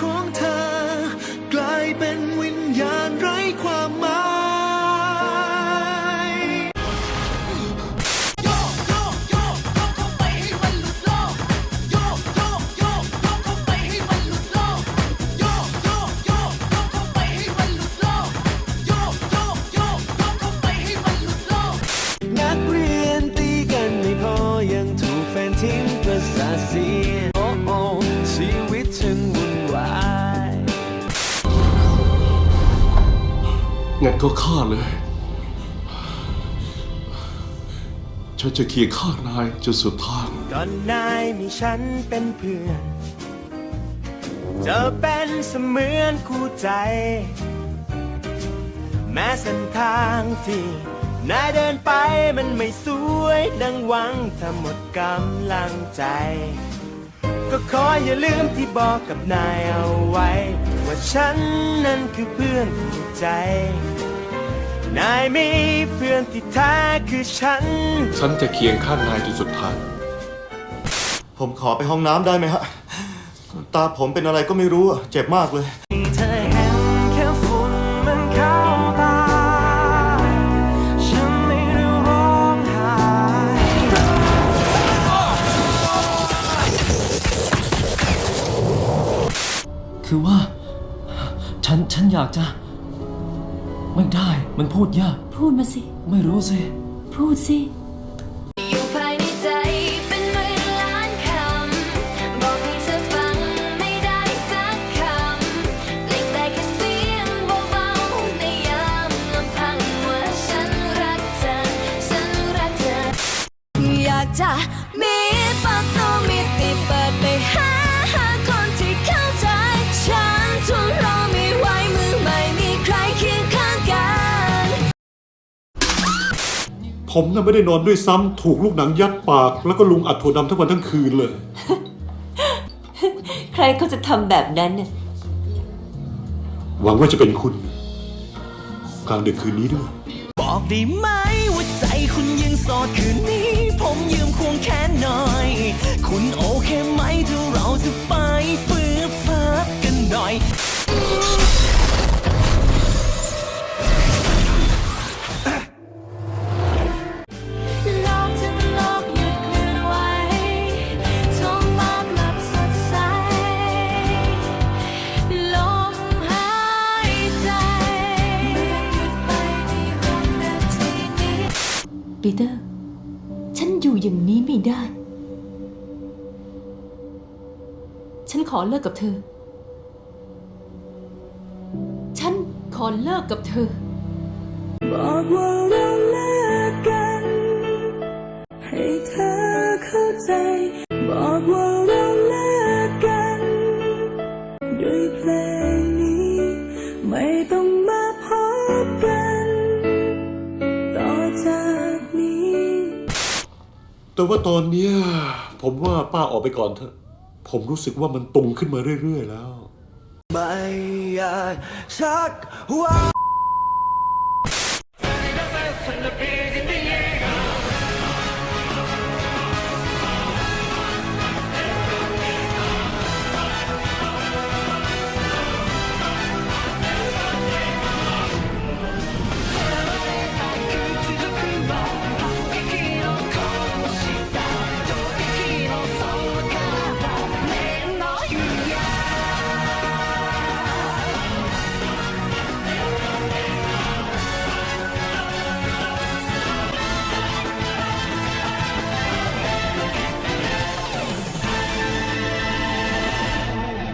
ของเธอ กลายเป็นวิญญาณไร้ความหมาย โยกโยกโยกโยกเข้าไปให้มันหลุดโลก โยกโยกโยกโยกเข้าไปให้มันหลุดโลก โยกโยกโยกโยกเข้าไปให้มันหลุดโลก โยกโยกโยกโยกเข้าไปให้มันหลุดโลก นักเรียนตีกันไม่พอยังถูกแฟนทิ้งประสาทเสีย งั้นก็ฆ่าเลย ฉันจะเคียงข้านายจนสุดทางก่อนนายมีฉันเป็นเพื่อนจะเป็นเสมือนคู่ใจ แม้เส้นทางที่นายเดินไปมันไม่สวยดังหวังถ้าหมดกำลังใจ ก็ขออย่าลืมที่บอกกับนายเอาไว้ ว่าฉันนั้นคือเพื่อนคู่ใจ นายมีเพื่อนที่แท้คือฉัน ฉันจะเคียงข้างนายจนสุดทาง ผมขอไปห้องน้ำได้ไหมฮะ ตาผมเป็นอะไรก็ไม่รู้อะเจ็บมากเลย เธอเห็นแค่ฝุ่นมันเข้าตา ฉันไม่ได้ร้องไห้ คือว่า ฉันฉันอยากจะ ไม่ได้มันพูดยาก พูดมาสิ ไม่รู้สิ พูดสิ อยู่ภายในใจเป็นหมื่นล้านคำ บอกให้เธอฟังไม่ได้สักคำเล่นได้แค่เสียงเบาๆในยามลำพังว่าฉันรักเธอ ฉันรักเธอ อยากจะมี ผมน่ะไม่ได้นอนด้วยซ้ำถูกลูกหนังยัดปาก แล้วก็ลุงอัดถั่วดำทั้งวันทั้งคืนเลย ใครเขาจะทำแบบนั้นน่ะหวังว่าจะเป็นคุณกลางดึกคืนนี้ด้วย บอกได้ไหมว่าใจคุณยังโสดคืนนี้ ผมยืมควงแขนหน่อย คุณโอเคไหม ปีเตอร์ ฉันอยู่อย่างนี้ไม่ได้ ฉันขอเลิกกับเธอ ฉันขอเลิกกับเธอ บอกว่าเราเลิกกัน ให้เธอเข้าใจ บอกว่าเราเลิกกัน ด้วยเพลงนี้ ไม่ต้องมาพบกัน แต่ว่าตอนเนี้ยผมว่าป้าออกไปก่อนเถอะ ผมรู้สึกว่ามันตุงขึ้นมาเรื่อย ๆ แล้ว ไม่อยากชักว่า